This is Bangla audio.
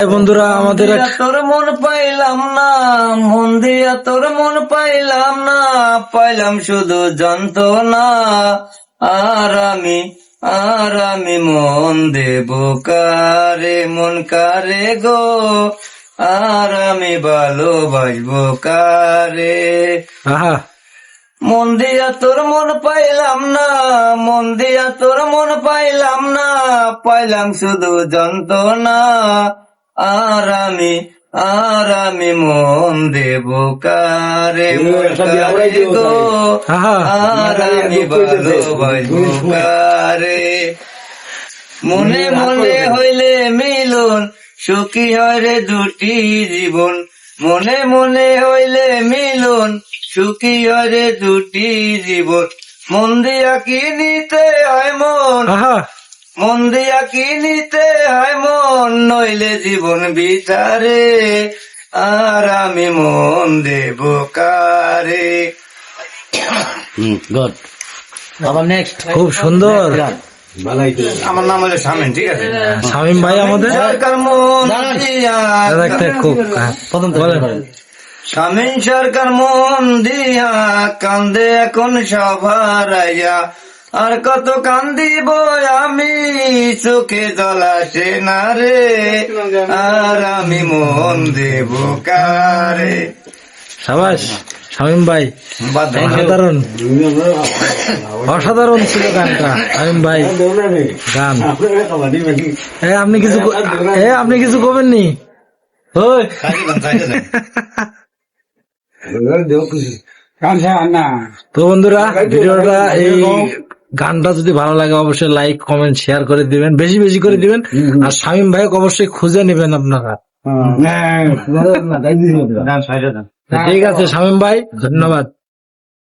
বন্ধুরা আমাদের তোর মন পাইলাম না মন দিয়া তোর মন পাইলাম না পাইলাম শুধু যন্ত্রণা। আর আমি আর আমি মন দেব কারে মন কারে গো? আর আমি ভালোবাসবো কারে? আহা। মন দিয়া তোর মন পাইলাম না মন দিয়া তোর মন পাইলাম না পাইলাম শুধু যন্ত্রণা। আর আমি আর আমি মন দেব কারে গো আর আমি ভালোবাসবো কারে। মনে মনে হইলে মিলন সুখী হয় রে দুটি জীবন। মনে মনে হইলে মিলন সুখী হয় রে দুটি জীবন। মন দিয়া কি নিতে হয় মন? মন দিয়া কি নিতে হয় মন? নইলে জীবন বিচারে আর আমি মন দেব কারে? গুড। আবার নেক্সট খুব সুন্দর। আমার নাম হলো শামিন ঠিক আছে? শামিম ভাই আমাদের? সরকার মন দিয়া খুব হ্যাঁ, প্রথম বলেন। সরকার মন দিয়া কান্দে এখন সবার আইয়া আর কত কান্দিব আমি চোখে জলাসে না রে? আর আমি মন দেব কারে? সাবাস শামিম ভাই অসাধারণ। অসাধারণ ছিল গানটা শামিম ভাই। গান। আপনি কিছু আপনি কিছু করবেন নি। তো বন্ধুরা ভিডিওটা এই গানটা যদি ভালো লাগে অবশ্যই লাইক কমেন্ট শেয়ার করে দিবেন বেশি বেশি করে দিবেন আর শামীম ভাইকে অবশ্যই খুঁজে নেবেন আপনারা ঠিক আছে শামীম ভাই ধন্যবাদ